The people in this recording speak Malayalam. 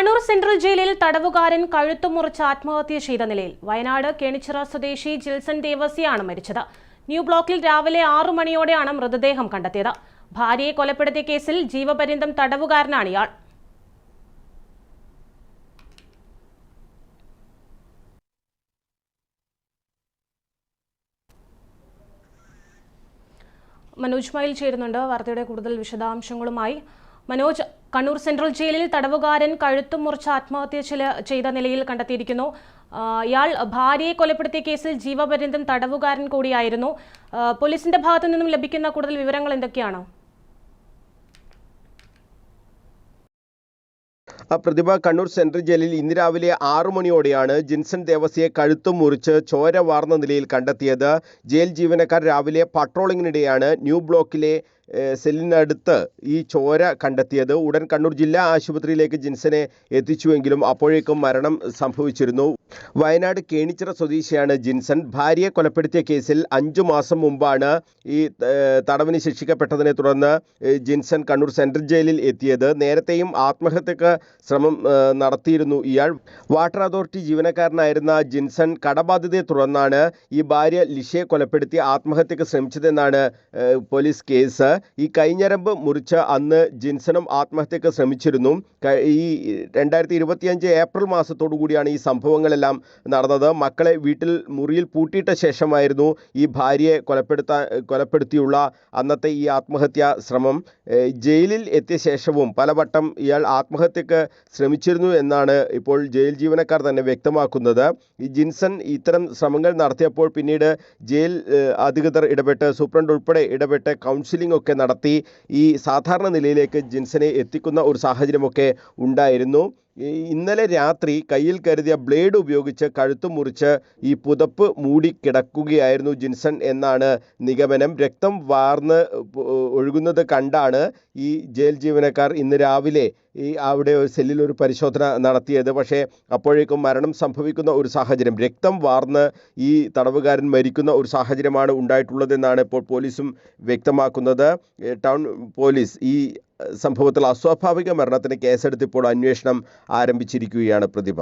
കണ്ണൂർ സെൻട്രൽ ജയിലിൽ തടവുകാരൻ കഴുത്തു മുറിച്ച് ആത്മഹത്യ ചെയ്ത നിലയിൽ വയനാട് കേണിച്ചിറ സ്വദേശി ജിൽസൺ ദേവസിയാണ് മരിച്ചത്. ന്യൂ ബ്ലോക്കിൽ രാവിലെ ആറു മണിയോടെയാണ് മൃതദേഹം കണ്ടെത്തിയത്. ഭാര്യയെ കൊലപ്പെടുത്തിയ കേസിൽ ജീവപര്യന്തം തടവുകാരനാണ് ഇയാൾ. മനോജ് മയിൽ ചേരുന്നുണ്ട്. വാർത്തയുടെ കൂടുതൽ വിശദാംശങ്ങളുമായി മനോജ് കണ്ണൂർ സെൻട്രൽ ജയിലിൽ തടവുകാരൻ കഴുത്തും മുറിച്ച് ആത്മഹത്യ ചെയ്ത നിലയിൽ കണ്ടെത്തിയിരിക്കുന്നു. ഇയാൾ ഭാര്യയെ കൊലപ്പെടുത്തിയ കേസിൽ ജീവപര്യന്തം തടവുകാരൻ കൂടിയായിരുന്നു. പോലീസിന്റെ ഭാഗത്തു നിന്നും ലഭിക്കുന്ന കൂടുതൽ വിവരങ്ങൾ എന്തൊക്കെയാണ്? പ്രതിഭ കണ്ണൂർ സെൻട്രൽ ജയിലിൽ ഇന്ന് രാവിലെ ആറു മണിയോടെയാണ് ജിൻസൺ ദേവസിയെ കഴുത്തും മുറിച്ച് ചോര വാർന്ന നിലയിൽ കണ്ടെത്തിയത്. ജയിൽ ജീവനക്കാർ രാവിലെ പട്രോളിങ്ങിനിടെയാണ് ന്യൂ ബ്ലോക്കിലെ സെല്ലിനടുത്ത് ഈ ചോര കണ്ടെത്തിയത്. ഉടൻ കണ്ണൂർ ജില്ലാ ആശുപത്രിയിലേക്ക് ജിൻസനെ എത്തിച്ചുവെങ്കിലും അപ്പോഴേക്കും മരണം സംഭവിച്ചിരുന്നു. വയനാട് കേണിച്ചിറ സ്വദേശിയാണ് ജിൻസൺ. ഭാര്യയെ കൊലപ്പെടുത്തിയ കേസിൽ അഞ്ചു മാസം മുമ്പാണ് ഈ തടവിന് ശിക്ഷിക്കപ്പെട്ടതിനെ തുടർന്ന് ജിൻസൺ കണ്ണൂർ സെൻട്രൽ ജയിലിൽ എത്തിയത്. നേരത്തെയും ആത്മഹത്യക്ക് ശ്രമം നടത്തിയിരുന്നു ഇയാൾ. വാട്ടർ അതോറിറ്റി ജീവനക്കാരനായിരുന്ന ജിൻസൺ കടബാധ്യതയെ തുടർന്നാണ് ഈ ഭാര്യ ലിഷയെ കൊലപ്പെടുത്തി ആത്മഹത്യക്ക് ശ്രമിച്ചതെന്നാണ് പോലീസ് കേസ്. ഈ കൈഞ്ഞരമ്പ് മുറിച്ച് അന്ന് ജിൻസണും ആത്മഹത്യക്ക് ശ്രമിച്ചിരുന്നു. ഈ രണ്ടായിരത്തി ഇരുപത്തിയഞ്ച് ഏപ്രിൽ മാസത്തോടു കൂടിയാണ് ഈ സംഭവങ്ങളെല്ലാം നടന്നത്. മക്കളെ വീട്ടിൽ മുറിയിൽ പൂട്ടിയിട്ട ശേഷമായിരുന്നു ഈ ഭാര്യയെ കൊലപ്പെടുത്താൻ കൊലപ്പെടുത്തിയുള്ള അന്നത്തെ ഈ ആത്മഹത്യാ ശ്രമം. ജയിലിൽ എത്തിയ ശേഷവും പലവട്ടം ഇയാൾ ആത്മഹത്യക്ക് ശ്രമിച്ചിരുന്നു എന്നാണ് ഇപ്പോൾ ജയിൽ ജീവനക്കാർ തന്നെ വ്യക്തമാക്കുന്നത്. ഈ ജിൻസൺ ഇത്തരം ശ്രമങ്ങൾ നടത്തിയപ്പോൾ പിന്നീട് ജയിൽ അധികൃതർ ഇടപെട്ട് സൂപ്രണ്ട് ഉൾപ്പെടെ ഇടപെട്ട് കൗൺസിലിംഗ് ഒക്കെ നടത്തി ഈ സാധാരണ നിലയിലേക്ക് ജിൻസനെ എത്തിക്കുന്ന ഒരു സാഹചര്യമൊക്കെ ഉണ്ടായിരുന്നു. ഇന്നലെ രാത്രി കയ്യിൽ കരുതിയ ബ്ലേഡ് ഉപയോഗിച്ച് കഴുത്തു മുറിച്ച് ഈ പുതപ്പ് മൂടി കിടക്കുകയായിരുന്നു ജിൻസൺ എന്നാണ് നിഗമനം. രക്തം വാർന്ന് ഒഴുകുന്നത് കണ്ടാണ് ഈ ജയിൽ ജീവനക്കാർ ഇന്ന് രാവിലെ ഈ അവിടെ ഒരു സെല്ലിൽ ഒരു പരിശോധന നടത്തിയത്. പക്ഷേ അപ്പോഴേക്കും മരണം സംഭവിക്കുന്ന ഒരു സാഹചര്യം രക്തം വാർന്ന് ഈ തടവുകാരൻ മരിക്കുന്ന ഒരു സാഹചര്യമാണ് ഉണ്ടായിട്ടുള്ളതെന്നാണ് ഇപ്പോൾ പോലീസും വ്യക്തമാക്കുന്നത്. ടൗൺ പോലീസ് ഈ സംഭവത്തിൽ അസ്വാഭാവിക മരണത്തിന് കേസെടുത്ത് ഇപ്പോൾ അന്വേഷണം ആരംഭിച്ചിരിക്കുകയാണ് പ്രതിഭ.